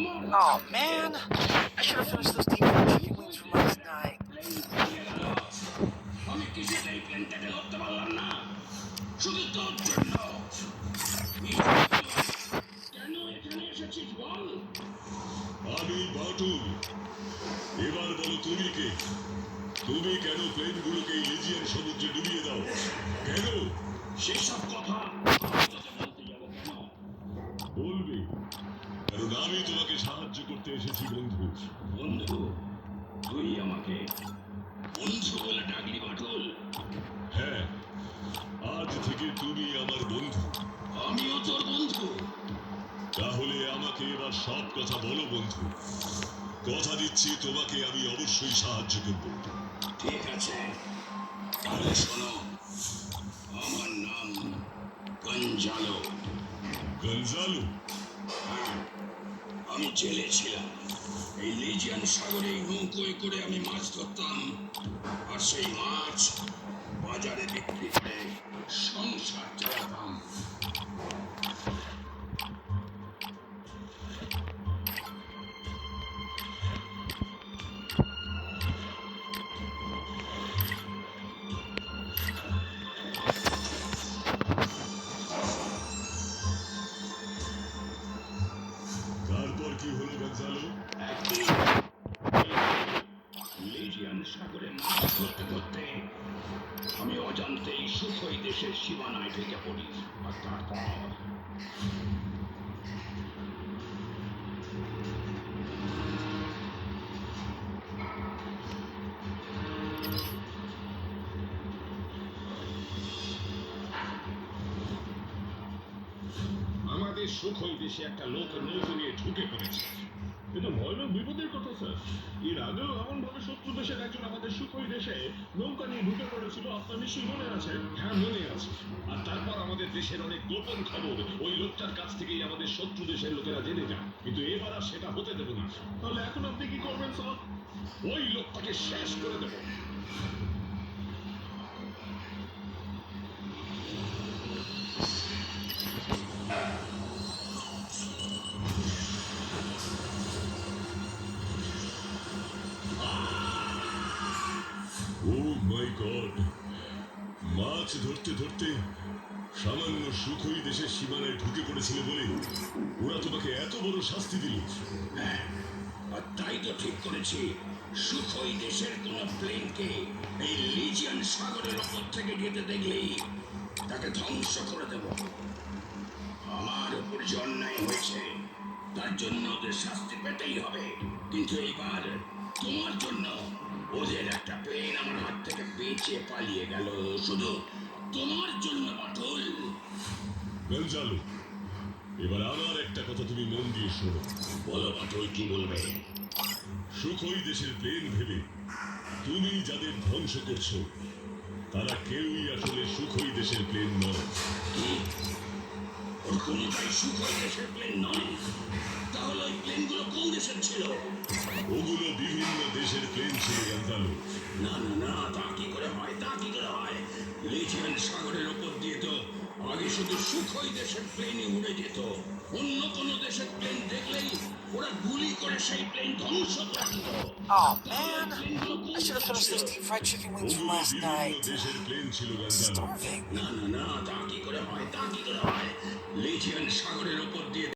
Oh man, I should have finished those deep fried chicken wings from last night. আমি বাটুল এবার বলো তুমি কে তুমি কেন প্লেনগুলোকে লিজিয়ান সমুদ্রে ডুবিয়ে দাও কেন সেসব কথা আমি তোকে বলতে যাব কেন বলবে কারণ আমি তোমাকে সাহায্য করতে এসেছি বন্ধু। বন্ধু তুই আমাকে বন্ধু বলে ডাকলি বাটুল হ্যাঁ আজ থেকে তুমি আমার বন্ধু। আমিও তোর বন্ধু। তাহলে আমাকে এবার সব কথা বলো বন্ধু। কথা দিচ্ছি তোমাকে আমি অবশ্যই সাহায্য করব। ঠিক আছে। তাহলে শোনো আমার নাম গঞ্জালো। গঞ্জালো? হ্যাঁ, আমি জেলে ছিলাম। এই লিজিয়ান সাগরে নৌকোয় করে আমি মাছ ধরতাম। আর সেই মাছ বাজারে বিক্রি করে সংসার চালাতাম। আমি অজান্তেই সুখই দেশের সীমানায় ঢুকে পড়ি আর তারপর সুখই দেশে একটা লোক নৌকো নিয়ে ঢুকে পড়েছে। কিন্তু ভয়ানক বিপদের কথা, স্যার। এর আগেও এমন ভাবে শত্রু দেশের একজন আমাদের সুখই দেশে নৌকা নিয়ে ঢুকে পড়েছিল, আপনার নিশ্চয়ই মনে আছে? হ্যাঁ মনে আছে। আর তারপর আমাদের দেশের অনেক গোপন খবর, ওই লোকটার কাছ থেকেই আমাদের শত্রু দেশের লোকেরা জেনে যায়। কিন্তু এবার আর সেটা হতে দেবো না। তাহলে এখন আপনি কি করবেন, স্যার? ওই লোকটাকে শেষ করে দেবো। গড, মাছ ধরতে ধরতে সামান্য সুখই দেশের সীমানায় ঢুকে পড়েছিল বলে ওরা তোমাকে এত বড় শাস্তি দিল। হ্যাঁ আর তাই তো ঠিক করেছি। সুখই দেশের কোন প্লেনকে এই লিজিয়ান সাগরের ওপর থেকে যেতে দেখলেই তাকে ধ্বংস করে দেব। আমার উপর যে অন্যায় হয়েছে, তার জন্য ওদের শাস্তি পেতেই হবে। কিন্তু এইবার তোমার জন্য ওদের একটা প্লেন আমার হাত থেকে বেঁচে পালিয়ে গেল শুধু তোমার জন্য বাটুল গঞ্জালো এবার আমার একটা কথা তুমি মন দিয়ে শোনো বলো বাটুল কি? বলবে সুখই দেশের প্লেন ভেবে তুমি যাদের ধ্বংস করছ তারা কেউই আসলে সুখই দেশের প্লেন নয় কি সুখই দেশের প্লেন নয়। ছিল ওগুলো বিভিন্ন দেশের প্লেন ছিল গঞ্জালো না না না তা কি করে হয় তা কি করে হয়? লিথিয়ান সাগরের ওপর দিয়ে তো আগে শুধু সুখই দেশের প্লেনই উড়ে যেত। অন্য কোনো দেশের প্লেন দেখলেই ওরা গুলি করে সেই প্লেন ধ্বংস করে দিত। Oh man, I should have finished those deep fried chicken wings from last night. দেশের প্লেন Starving. না না না তা কি করে হয় তা কি করে হয়? লিথিয়ান সাগরের ওপর দিয়ে